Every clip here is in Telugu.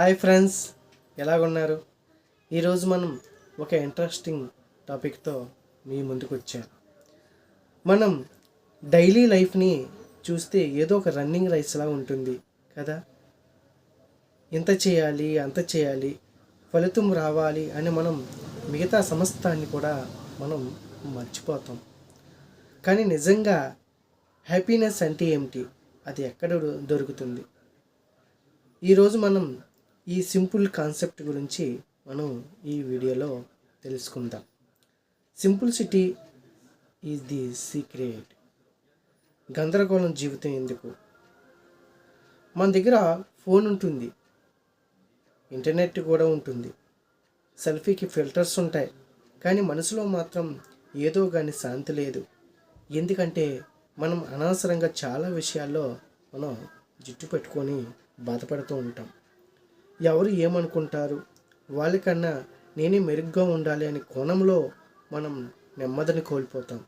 Hi friends ఎలాగున్నారు? ఈరోజు మనం ఒక ఇంట్రెస్టింగ్ టాపిక్తో మీ ముందుకు వచ్చాను మనం డైలీ లైఫ్ని చూస్తే ఏదో ఒక రన్నింగ్ రైస్లా ఉంటుంది కదా? ఇంత చేయాలి అంత చేయాలి ఫలితం రావాలి అని మనం మిగతా సమస్తాన్ని కూడా మనం మర్చిపోతాం. కానీ నిజంగా హ్యాపీనెస్ అంటే ఏమిటి? అది ఎక్కడ దొ- దొరుకుతుంది? ఈరోజు మనం ఈ సింపుల్ కాన్సెప్ట్ గురించి మనం ఈ వీడియోలో తెలుసుకుందాం. Simplicity is the secret. గందరగోళం జీవితం ఎందుకు? మన దగ్గర ఫోన్ ఉంటుంది. ఇంటర్నెట్ కూడా ఉంటుంది. సెల్ఫీకి ఫిల్టర్స్ ఉంటాయి. కానీ మనసులో మాత్రం ఏదో కానీ శాంతి లేదు. ఎందుకంటే మనం అనవసరంగా చాలా విషయాల్లో మనం జుట్టు పెట్టుకొని బాధపడుతూ ఉంటాం. ఎవరు ఏమనుకుంటారు? వాళ్ళకన్నా నేనే మెరుగ్గా ఉండాలి అనే కోణంలో మనం నెమ్మదిని కోల్పోతాం.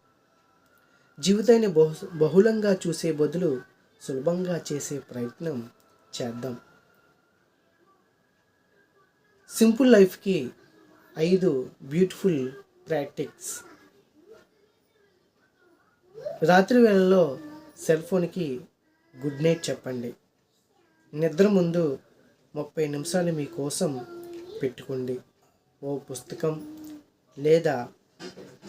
జీవితాన్ని బహు బహుళంగా చూసే బదులు సులభంగా చేసే ప్రయత్నం చేద్దాం. సింపుల్ లైఫ్కి ఐదు బ్యూటిఫుల్ ప్రాక్టిక్స్ రాత్రి వేళలో సెల్ ఫోన్కి గుడ్ నైట్ చెప్పండి. నిద్ర ముందు ముప్పై నిమిషాలు మీకోసం పెట్టుకోండి. ఓ పుస్తకం లేదా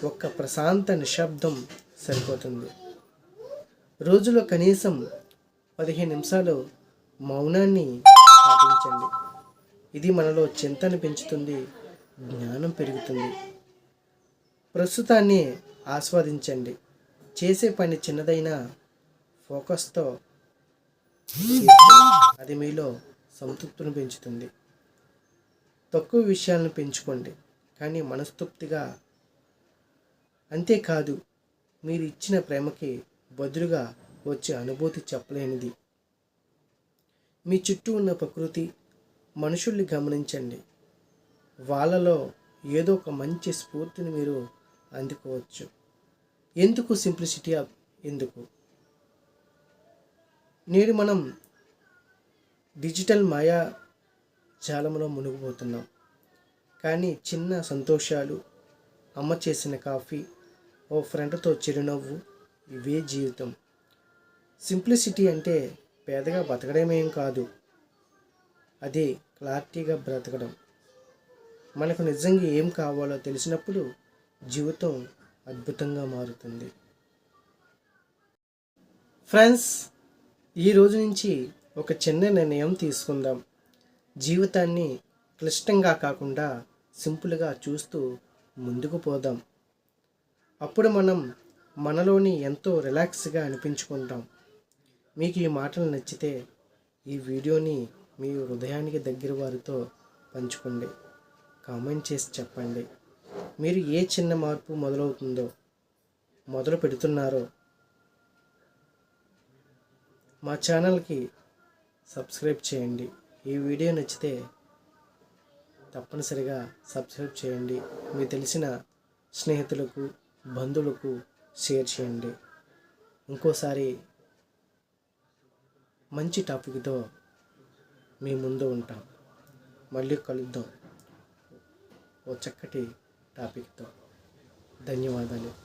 ఒక్క ప్రశాంత నిశ్శబ్దం సరిపోతుంది. రోజులో కనీసం పదిహేను నిమిషాలు మౌనాన్ని పాటించండి. ఇది మనలో చింతను పెంచుతుంది జ్ఞానం పెరుగుతుంది. ప్రస్తుతాన్ని ఆస్వాదించండి. చేసే పని చిన్నదైనా ఫోకస్తో అది మీలో సంతృప్తిని పెంచుతుంది. తక్కువ విషయాలను పెంచుకోండి. కానీ మనస్తృప్తిగా అంతేకాదు మీరు ఇచ్చిన ప్రేమకి బదులుగా వచ్చే అనుభూతి చెప్పలేనిది. మీ చుట్టూ ఉన్న ప్రకృతి మనుషుల్ని గమనించండి. వాళ్ళలో ఏదో ఒక మంచి స్ఫూర్తిని మీరు అందుకోవచ్చు. ఎందుకు సింప్లిసిటీ ఆఫ్ ఎందుకు? నేడు మనం డిజిటల్ మాయా జాలంలో మునిగిపోతున్నాం. కానీ చిన్న సంతోషాలు అమ్మ చేసిన కాఫీ ఓ ఫ్రెండ్తో చిరునవ్వు ఇవే జీవితం. సింప్లిసిటీ అంటే పేదగా బతకడమేం కాదు. అదే క్లారిటీగా బ్రతకడం. మనకు నిజంగా ఏం కావాలో తెలిసినప్పుడు జీవితం అద్భుతంగా మారుతుంది. ఫ్రెండ్స్ ఈ రోజు నుంచి ఒక చిన్న నిర్ణయం తీసుకుందాం. జీవితాన్ని క్లిష్టంగా కాకుండా సింపుల్గా చూస్తూ ముందుకు పోదాం. అప్పుడు మనం మనలోని ఎంతో రిలాక్స్గా అనిపించుకుంటాం. మీకు ఈ మాటలు నచ్చితే ఈ వీడియోని మీ హృదయానికి దగ్గర వారితో పంచుకోండి. కామెంట్ చేసి చెప్పండి. మీరు ఏ చిన్న మార్పు మొదలవుతుందో మొదలు పెడుతున్నారో మా ఛానల్కి సబ్స్క్రైబ్ చేయండి. ఈ వీడియో నచ్చితే తప్పనిసరిగా సబ్స్క్రైబ్ చేయండి. మీకు తెలిసిన స్నేహితులకు బంధువులకు షేర్ చేయండి. ఇంకోసారి మంచి టాపిక్తో మీ ముందు ఉంటాం. మళ్ళీ కలుద్దాం. ఓ చక్కటి టాపిక్తో. ధన్యవాదాలు.